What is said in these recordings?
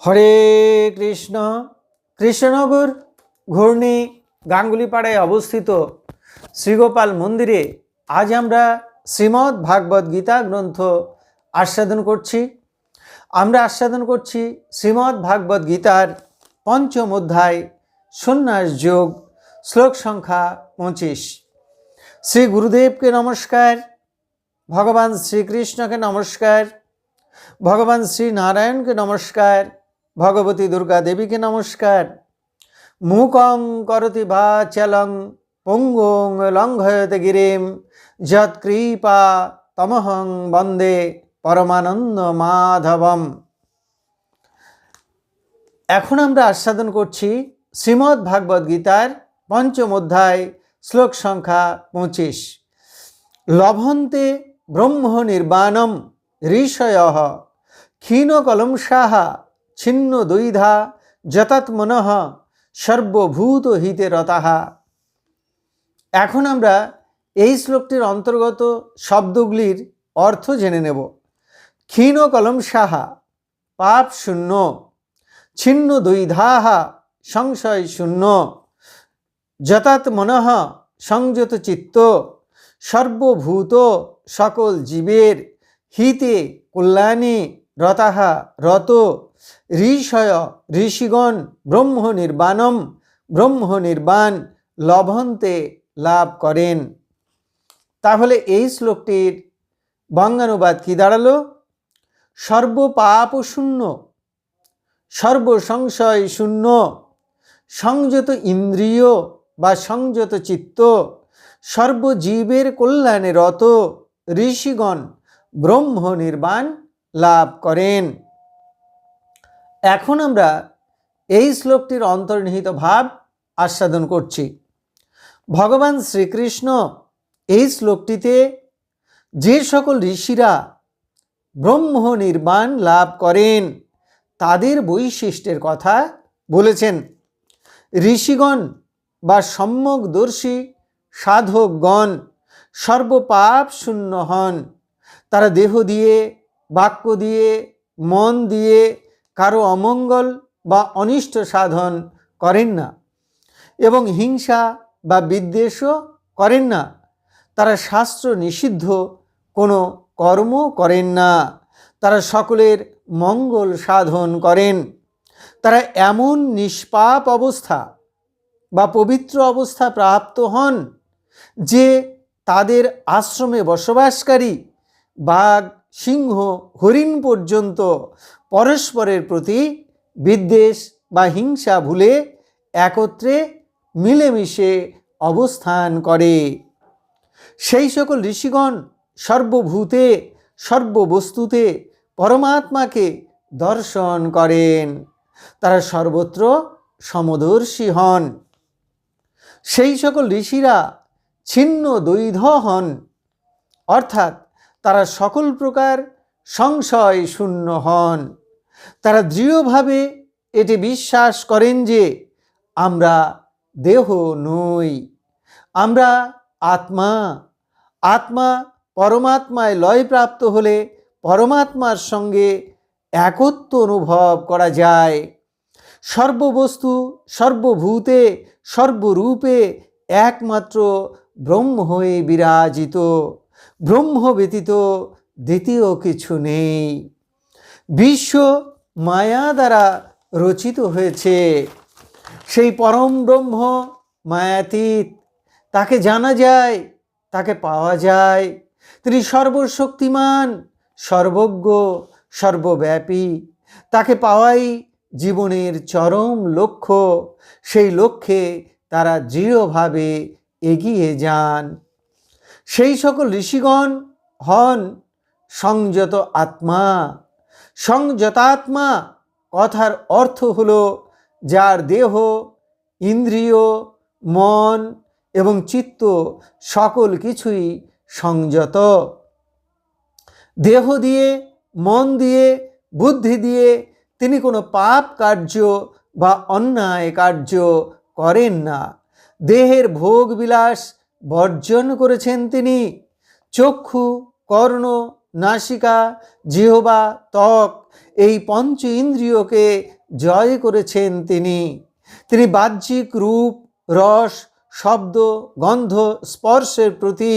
হরে কৃষ্ণ। কৃষ্ণনগর ঘূর্ণি গাঙ্গুলিপাড়ায় অবস্থিত শ্রীগোপাল মন্দিরে আজ আমরা শ্রীমদ্ ভাগবত গীতা গ্রন্থ আস্বাদন করছি। আমরা আস্বাদন করছি শ্রীমদ্ ভাগবত গীতার পঞ্চম অধ্যায়, সন্ন্যাস যোগ, শ্লোক সংখ্যা পঁচিশ। শ্রী গুরুদেবকে নমস্কার, ভগবান শ্রীকৃষ্ণকে নমস্কার, ভগবান শ্রী নারায়ণকে নমস্কার ভগবতী দুর্গা দেবীকে নমস্কার। মুকং করতি বা চলং, পঙ্গুং লঙ্ঘয়তে গিরিম যৎকৃপা তমহং বন্দে পরমানন্দ মাধবম। এখন আমরা আস্বাদন করছি শ্রীমদ্ ভাগবত গীতার পঞ্চম অধ্যায়, শ্লোক সংখ্যা পঁচিশ। লভন্তে ব্রহ্ম নির্বাণম ঋষয় ক্ষীণকলমসাহ ছিন্ন দ্বৈধা যতাত্মন সর্বভূত হিতে রতাহা। এখন আমরা এই শ্লোকটির অন্তর্গত শব্দগুলির অর্থ জেনে নেব। ক্ষীণ কলম সাহা পাপ শূন্য, ছিন্ন দ্বৈধাহা সংশয় শূন্য, যতাৎ সংযত চিত্ত, সর্বভূত সকল জীবের হিতে কল্যাণে, রতাহা, রত ঋষয়, ঋষিগণ ব্রহ্ম নির্বাণম, ব্রহ্ম নির্বাণ লভন্তে লাভ করেন। তাহলে এই শ্লোকটির বঙ্গানুবাদ কি দাঁড়াল? সর্বপাপ শূন্য সর্বসংশয় শূন্য, সংযত ইন্দ্রিয় বা সংযত চিত্ত, সর্বজীবের কল্যাণে রত ঋষিগণ ব্রহ্ম নির্বাণ লাভ করেন। এখন আমরা এই শ্লোকটির অন্তর্নিহিত ভাব আস্বাদন করছি। ভগবান শ্রীকৃষ্ণ এই শ্লোকটিতে যে সকল ঋষিরা ব্রহ্ম নির্বাণ লাভ করেন, তাদের বৈশিষ্ট্যের কথা বলেছেন। ঋষিগণ বা সম্যকদর্শী সাধকগণ সর্বপাপ শূন্য হন। তারা দেহ দিয়ে, বাক্য দিয়ে, মন দিয়ে কারও অমঙ্গল বা অনিষ্ট সাধন করেন না এবং হিংসা বা বিদ্বেষও করেন না। তারা শাস্ত্র নিষিদ্ধ, কোনো কর্ম করেন না। তারা সকলের মঙ্গল সাধন করেন। তারা এমন নিষ্পাপ অবস্থা বা পবিত্র অবস্থা প্রাপ্ত হন যে তাদের আশ্রমে বসবাসকারী বাঘ, সিংহ, হরিণ পর্যন্ত পরস্পরের প্রতি বিদ্বেষ বা হিংসা ভুলে একত্রে মিলেমিশে অবস্থান করে। সেই সকল ঋষিগণ সর্বভূতে, সর্ববস্তুতে পরমাত্মাকে দর্শন করেন। তারা সর্বত্র সমদর্শী হন। সেই সকল ঋষিরা ছিন্ন দৈধ হন। অর্থাৎ তারা সকল প্রকার সংশয় শূন্য হন। তারা দৃঢ়ভাবে এটি বিশ্বাস করেন যে আমরা দেহ নই। আমরা আত্মা। আত্মা পরমাত্মায় লয়প্রাপ্ত হলে পরমাত্মার সঙ্গে একত্ব অনুভব করা যায়। সর্ববস্তু সর্বভূতে সর্বরূপে একমাত্র ব্রহ্ম হয়ে বিরাজিত। ব্রহ্ম ব্যতীত দ্বিতীয় কিছু নেই। বিশ্ব মায়া দ্বারা রচিত হয়েছে। সেই পরম ব্রহ্ম মায়াতীত, তাকে জানা যায়, তাকে পাওয়া যায়। তিনি সর্বশক্তিমান, সর্বজ্ঞ, সর্বব্যাপী, তাকে পাওয়াই জীবনের চরম লক্ষ্য। সেই লক্ষ্যে তারা দৃঢ়ভাবে এগিয়ে যান। সেই সকল ঋষিগণ হন সংযত আত্মা। সংযতাত্মা কথার অর্থ হল যার দেহ, ইন্দ্রিয়, মন এবং চিত্ত সকল কিছুই সংযত। দেহ দিয়ে, মন দিয়ে, বুদ্ধি দিয়ে তিনি কোনো পাপ কার্য বা অন্যায় কার্য করেন না। দেহের ভোগ বিলাস বর্জন করেছেন তিনি। চক্ষু, কর্ণ নাসিকা, জিহবা, ত্বক, এই পঞ্চ ইন্দ্রিয়কে জয় করেছেন তিনি। তিনি বাহ্যিক রূপ, রস, শব্দ, গন্ধ, স্পর্শের প্রতি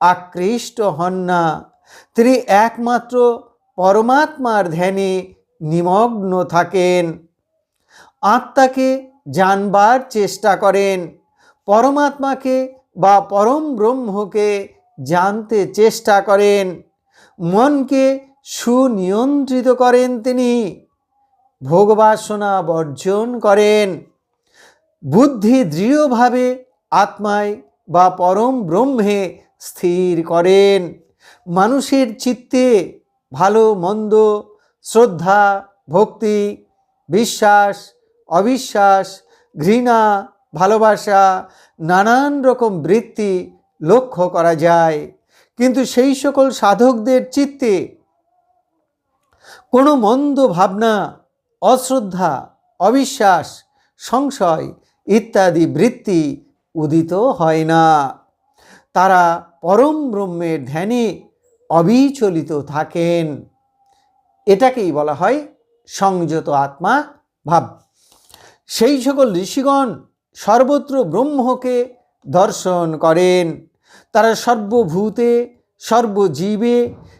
আকৃষ্ট হন না। তিনি একমাত্র পরমাত্মার ধ্যানে নিমগ্ন থাকেন। আত্মাকে জানবার চেষ্টা করেন। পরমাত্মাকে বা পরম ব্রহ্মকে জানতে চেষ্টা করেন। মনকে সুনিয়ন্ত্রিত করেন তিনি। ভোগবাসনা বর্জন করেন। বুদ্ধি দৃঢ়ভাবে আত্মায় বা পরম ব্রহ্মে স্থির করেন। মানুষের চিত্তে ভালো, মন্দ, শ্রদ্ধা, ভক্তি, বিশ্বাস, অবিশ্বাস, ঘৃণা, ভালোবাসা, নানান রকম বৃত্তি লক্ষ্য করা যায়। কিন্তু সেই সকল সাধকদের চিত্তে কোনো মন্দ ভাবনা, অশ্রদ্ধা, অবিশ্বাস, সংশয় ইত্যাদি বৃত্তি উদিত হয় না। তারা পরম ব্রহ্মের ধ্যানে অবিচলিত থাকেন। এটাকেই বলা হয় সংযত আত্মা ভাব। সেই সকল ঋষিগণ সর্বত্র ব্রহ্মকে দর্শন করেন। তারা সর্বভূতে, সর্বজীবে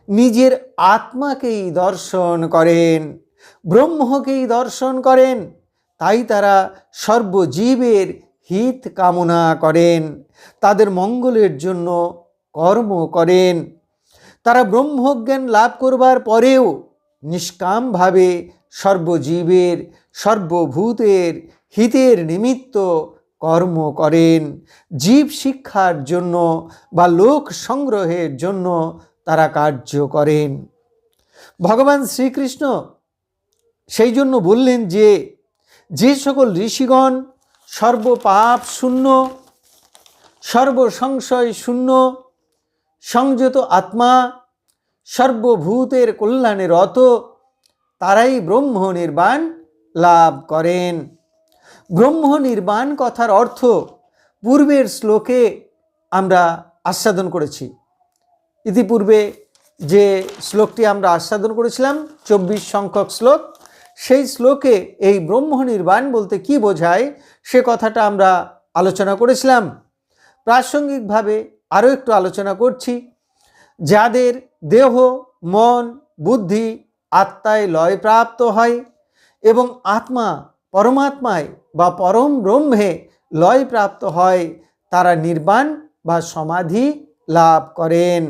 নিজের আত্মাকেই দর্শন করেন, ব্রহ্মকেই দর্শন করেন। তাই তারা সর্বজীবের হিত কামনা করেন, তাদের মঙ্গলের জন্য কর্ম করেন। তারা ব্রহ্মজ্ঞান লাভ করবার পরেও নিষ্কামভাবে সর্বজীবের, সর্বভূতের হিতের নিমিত্ত কর্ম করেন। জীব শিক্ষার জন্য বা লোক সংগ্রহের জন্য তারা কার্য করেন। ভগবান শ্রীকৃষ্ণ সেই জন্য বললেন যে যে সকল ঋষিগণ সর্বপাপ শূন্য, সর্বসংশয় শূন্য, সংযত আত্মা, সর্বভূতের কল্যাণে রত, তারাই ব্রহ্ম নির্বাণ লাভ করেন। ব্রহ্ম নির্বাণ কথার অর্থ পূর্বের শ্লোকে আমরা আস্বাদন করেছি। ইতিপূর্বে যে শ্লোকটি আমরা আস্বাদন করেছিলাম, চব্বিশ সংখ্যক শ্লোক, সেই শ্লোকে এই ব্রহ্ম নির্বাণ বলতে কি বোঝায় সে কথাটা আমরা আলোচনা করেছিলাম। প্রাসঙ্গিকভাবে আরও একটু আলোচনা করছি। যাদের দেহ, মন, বুদ্ধি, আত্মায় লয় প্রাপ্ত হয় এবং আত্মা পরমাত্মায় বা পরম ব্রহ্মে লয় প্রাপ্ত হয়, তারা নির্বাণ বা সমাধি লাভ করেন।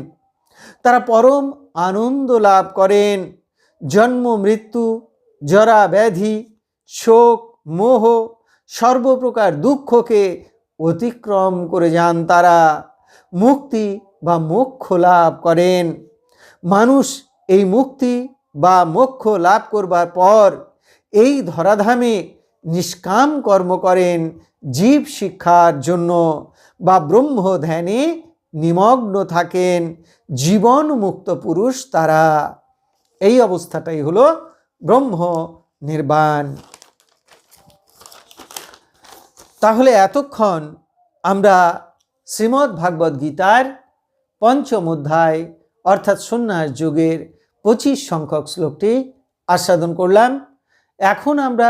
তারা পরম আনন্দ লাভ করেন। জন্ম, মৃত্যু, জরা, ব্যাধি, শোক, মোহ, সর্বপ্রকার দুঃখকে অতিক্রম করে যান তারা। মুক্তি বা মোক্ষ লাভ করেন। মানুষ এই মুক্তি বা মোক্ষ লাভ করবার পর এই ধরাধামে নিষ্কাম কর্ম করেন, জীব শিক্ষার জন্য বা ব্রহ্ম ধ্যানে নিমগ্ন থাকেন জীবন মুক্ত পুরুষ তারা। এই অবস্থাটাই হলো ব্রহ্ম নির্বাণ। তাহলে এতক্ষণ আমরা শ্রীমদ্ ভাগবত গীতার পঞ্চম অধ্যায় অর্থাৎ সন্ন্যাস যুগের পঁচিশ সংখ্যক শ্লোকটি আস্বাদন করলাম। এখন আমরা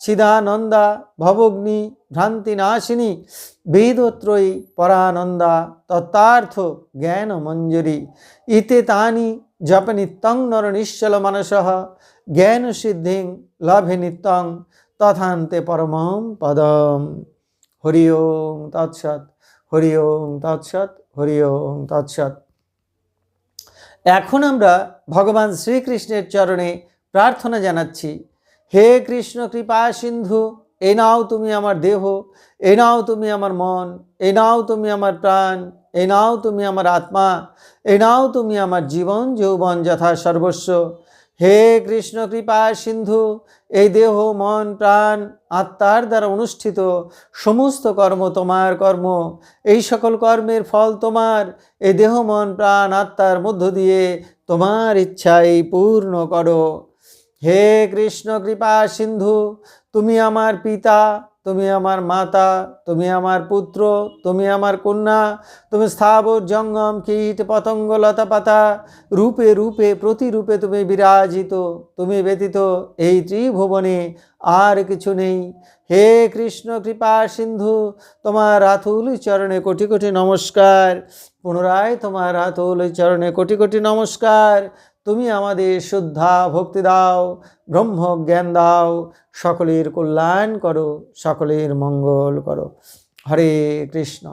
চিদানন্দা ভবগ্নি ভ্রান্তিনাশিনী বেদত্রয়ী পরানন্দা তত্ত্বার্থ জ্ঞান মঞ্জুরি ইতে তানি জপ নিত্যং নর নিশ্চল মানস জ্ঞান সিদ্ধিং লভে নিত্যং তথান্তে পরমম পদম। হরি ওং তৎসৎ, হরি ওং তৎসৎ, হরি ওং তৎসৎ। এখন আমরা ভগবান শ্রীকৃষ্ণের চরণে প্রার্থনা জানাচ্ছি। হে কৃষ্ণ, কৃপা সিন্ধু, এ নাও তুমি আমার দেহ, এ নাও তুমি আমার মন, এ নাও তুমি আমার প্রাণ, এ নাও তুমি আমার আত্মা, এ নাও তুমি আমার জীবন, যৌবন যথা সর্বস্ব। হে কৃষ্ণ, কৃপা সিন্ধু, এই দেহ, মন, প্রাণ, আত্মার দ্বারা অনুষ্ঠিত সমস্ত কর্ম তোমার কর্ম। এই সকল কর্মের ফল তোমার এই দেহ, মন, প্রাণ, আত্মার মধ্য দিয়ে তোমার ইচ্ছাই পূর্ণ করো। হে কৃষ্ণ কৃপা সিন্ধু, তুমি আমার পিতা, তুমি আমার মাতা, তুমি আমার পুত্র, তুমি আমার কন্যা, তুমি স্থাবর জঙ্গম, কীট, পতঙ্গ, লতা পাতা, রূপে রূপে, প্রতিরূপে তুমি বিরাজিত, তুমি ব্যতীত এই ত্রিভুবনে আর কিছু নেই। হে কৃষ্ণ কৃপা সিন্ধু, তোমার আথুল চরণে কোটি কোটি নমস্কার। পুনরায় তোমার আথুল চরণে কোটি কোটি নমস্কার। তুমি আমাদের শুদ্ধা ভক্তি দাও, ব্রহ্ম জ্ঞান দাও, সকলের কল্যাণ করো, সকলের মঙ্গল করো। হরে কৃষ্ণ।